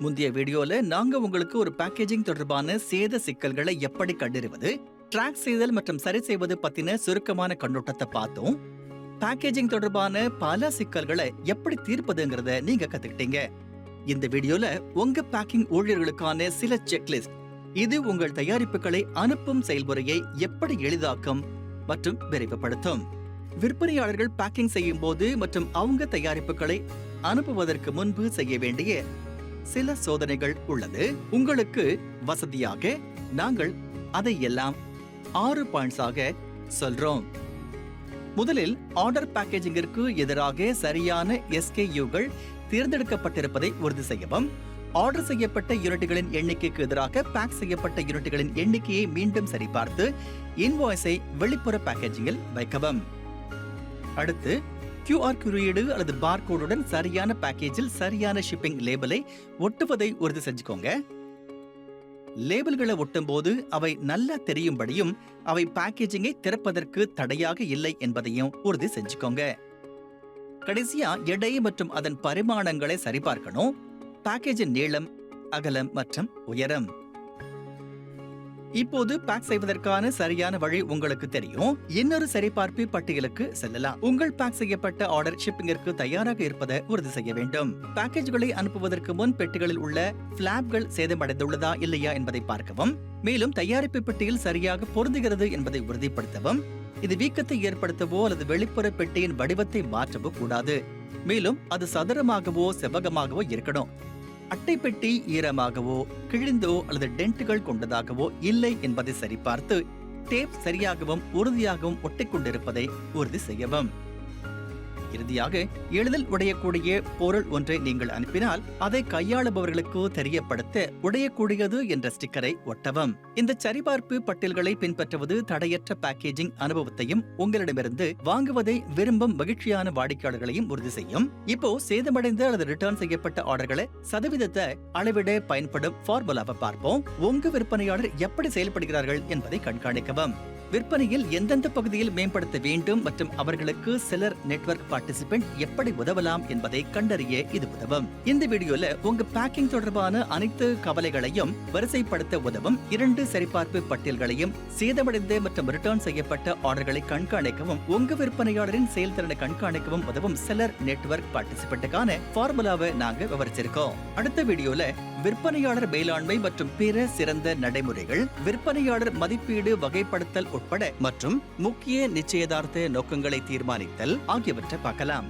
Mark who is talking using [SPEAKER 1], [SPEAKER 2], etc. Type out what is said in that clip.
[SPEAKER 1] முந்தைய வீடியோல நாங்க உங்களுக்கு ஒரு பேக்கேஜிங் தொடர்பான சேத சிக்கல்களை எப்படி கண்டறிவது ட்ராக் செய்தல் மற்றும் சரி செய்வது பத்தின சுருக்கமான கண்ணோட்டத்தை பார்த்தோம். பேக்கேஜிங் தொடர்பான பல சிக்கல்களை எப்படி தீர்ப்பதுங்கிறத நீங்க கத்துக்கிட்டீங்க. இந்த வீடியோல உங்க பேக்கிங் ஊழியர்களுக்கான சில செக்லிஸ்ட் இது உங்கள் தயாரிப்புகளை அனுப்பும் செயல்முறையை எப்படி எளிதாக்கும் மற்றும் விரைவுபடுத்தும். விற்பனையாளர்கள் பேக்கிங் செய்யும் போது மற்றும் அவங்க தயாரிப்புகளை அனுப்புவதற்கு முன்பு செய்ய வேண்டிய சில சோதனைகள் உள்ளது. உங்களுக்கு வசதியாக நாங்கள் அதை எல்லாம் ஆறு பாயிண்ட்ஸாக சொல்றோம். முதலில் ஆர்டர் பேக்கேஜிங்கிற்கு எதிராக சரியான எஸ்கேயூகள் தேர்ந்தெடுக்கப்பட்டிருப்பதை உறுதி செய்யவும். ஆர்டர் செய்யப்பட்ட யூனிட்டுகளின் எண்ணிக்கைக்கு எதிராக பேக் செய்யப்பட்ட யூனிட்டுகளின் எண்ணிக்கையை மீண்டும் சரிபார்த்து இன்வாய்ஸை வெளிப்புற பேக்கேஜிங்கில் வைக்கவும். அடுத்து கியூஆர் குறியீடு அல்லது பார்கோடுடன் சரியான பேக்கேஜில் சரியான ஷிப்பிங் லேபிளை ஒட்டுவதை உறுதி செஞ்சுக்கோங்க. லேபிள்களை ஒட்டும்போது அவை நல்லா தெரியும்படியும் அவை பேக்கேஜிங்கை திறப்பதற்கு தடையாக இல்லை என்பதையும் உறுதி செஞ்சுக்கோங்க. கடைசியா எடை மற்றும் அதன் பரிமாணங்களை சரிபார்க்கணும். பேக்கேஜின் நீளம் அகலம் மற்றும் உயரம். இப்போது பேக் செய்வதற்கான சரியான வழி உங்களுக்கு தெரியும். இன்னொரு சரிபார்ப்பு பட்டியலுக்கு செல்லலாம். உங்கள் பேக் செய்யப்பட்ட ஆர்டர் ஷிப்பிங்கிற்கு தயாராக இருப்பதை உறுதி செய்ய வேண்டும். பேக்கேஜ்களை அனுப்புவதற்கு முன் பெட்டிகளில் உள்ள பிளாப்கள் சேதமடைந்துள்ளதா இல்லையா என்பதை பார்க்கவும். மேலும் தயாரிப்பு பெட்டியில் சரியாக பொருந்துகிறது என்பதை உறுதிப்படுத்தவும். இது வீக்கத்தை ஏற்படுத்தவோ அல்லது வெளிப்புற பெட்டியின் வடிவத்தை மாற்றவோ கூடாது. மேலும் அது சதுரமாகவோ செவ்வகமாகவோ இருக்கணும். அட்டை பெட்டி ஈரமாகவோ கிழிந்தோ அல்லது டென்ட்டுகள் கொண்டதாகவோ இல்லை என்பதை சரிபார்த்து டேப் சரியாகவும் உறுதியாகவும் ஒட்டிக்கொண்டிருப்பதை உறுதி செய்யவும். இறுதியாக எளிதில் உடையக்கூடிய பொருள் ஒன்றை நீங்கள் அனுப்பினால் அதை கையாளுபவர்களுக்கு தெரியப்படுத்த உடையக்கூடியது என்ற ஸ்டிக்கரை ஒட்டவும். இந்த சரிபார்ப்பு பட்டியல்களை பின்பற்றுவது தடையற்ற பேக்கேஜிங் அனுபவத்தையும் உங்களிடமிருந்து வாங்குவதை விரும்பும் மகிழ்ச்சியான வாடிக்கையாளர்களையும் உறுதி செய்யும். இப்போ சேதமடைந்த அல்லது ரிட்டர்ன் செய்யப்பட்ட ஆர்டர்களை சதவீதத்தை அளவிட பயன்படும் பார்முலாவை பார்ப்போம். உங்க விற்பனையாளர் எப்படி செயல்படுகிறார்கள் என்பதை கண்காணிக்கவும். விற்பனையில் எந்தெந்த பகுதியில் மேம்படுத்த வேண்டும் மற்றும் அவர்களுக்கு சிலர் நெட்வொர்க் பார்ட்டிசிபென்ட் எப்படி உதவலாம் என்பதை கண்டறிய இது உதவும். இந்த வீடியோல உங்க பேக்கிங் தொடர்பான அனைத்து கவலைகளையும் வரிசைப்படுத்த உதவும் இரண்டு சரிபார்ப்பு பட்டியல்களையும் சேதமடைந்த மற்றும் ரிட்டர்ன் செய்யப்பட்ட ஆர்டர்களை கண்காணிக்கவும் உங்க விற்பனையாளரின் செயல்திறனை கண்காணிக்கவும் உதவும் செலர் நெட்வொர்க் பார்ட்டிசிபென்ட்டுக்கான ஃபார்முலாவை நாங்க விவரிச்சிருக்கோம். அடுத்த வீடியோல விற்பனையாளர் மேலாண்மை மற்றும் பிற சிறந்த நடைமுறைகள் விற்பனையாளர் மதிப்பீடு வகைப்படுத்தல் உட்பட மற்றும் முக்கிய நிச்சயதார்த்த நோக்கங்களை தீர்மானித்தல் ஆகியவற்றை பார்க்கலாம்.